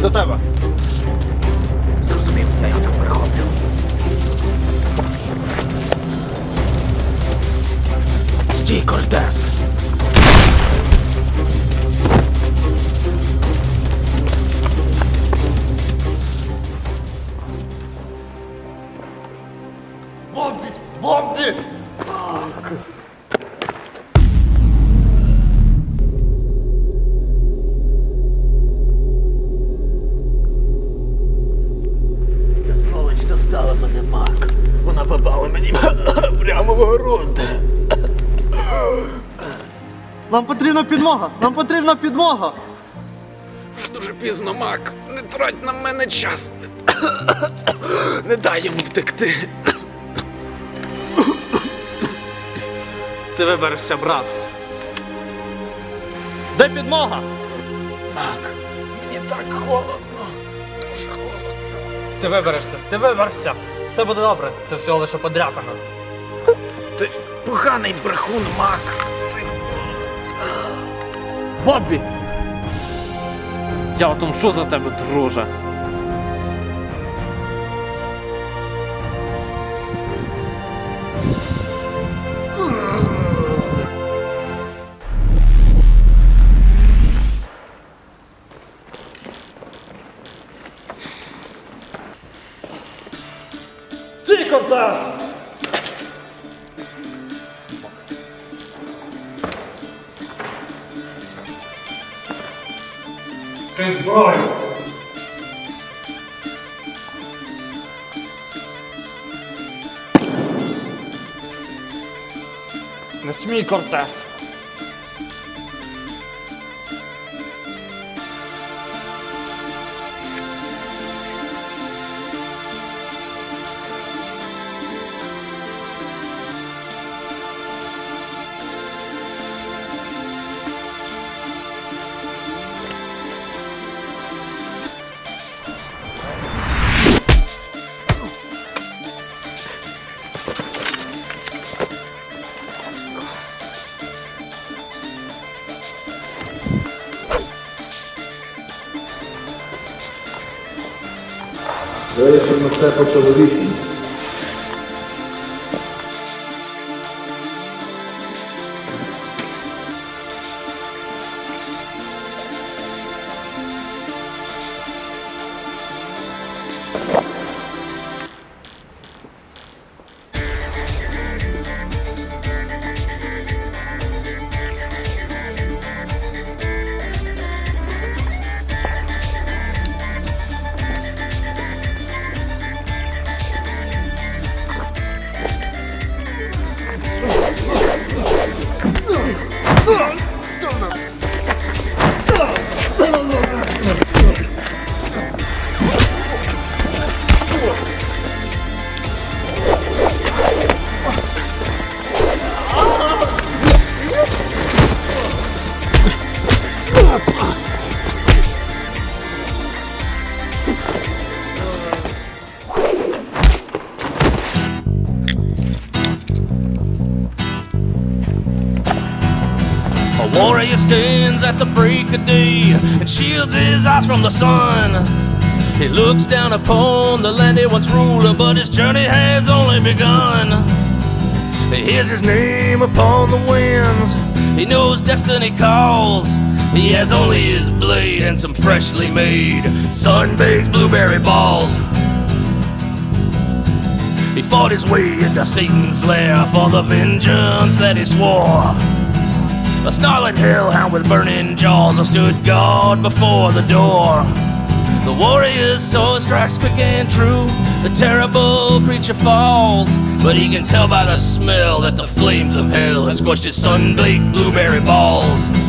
до тебе. Зрозумів, я його там перехоплю. Стій, Кортес! Бомбі! Бомбі! Нам потрібна підмога! Нам потрібна підмога! Вже дуже пізно, мак. Не трать на мене час. Не дай йому втекти. Ти виберешся, брат. Де підмога? Мак, мені так холодно. Дуже холодно. Ти виберешся, ти виберешся. Все буде добре, це всього лише подряпина. Поганий брехун, мак. Боббі! Я отомшу за тебе, друже. Кинь зброю! Не смій, Кортес! Вирішив на це по-чоловічному. Ugh! Warrior stands at the break of day and shields his eyes from the sun. He looks down upon the land he once ruled, but his journey has only begun. He hears his name upon the winds. He knows destiny calls. He has only his blade and some freshly made sun-baked blueberry balls. He fought his way into Satan's lair for the vengeance that he swore. A snarling hellhound with burning jaws I stood guard before the door. The warrior's sword strikes quick and true. The terrible creature falls, but he can tell by the smell that the flames of hell have squished his sun-baked blueberry balls.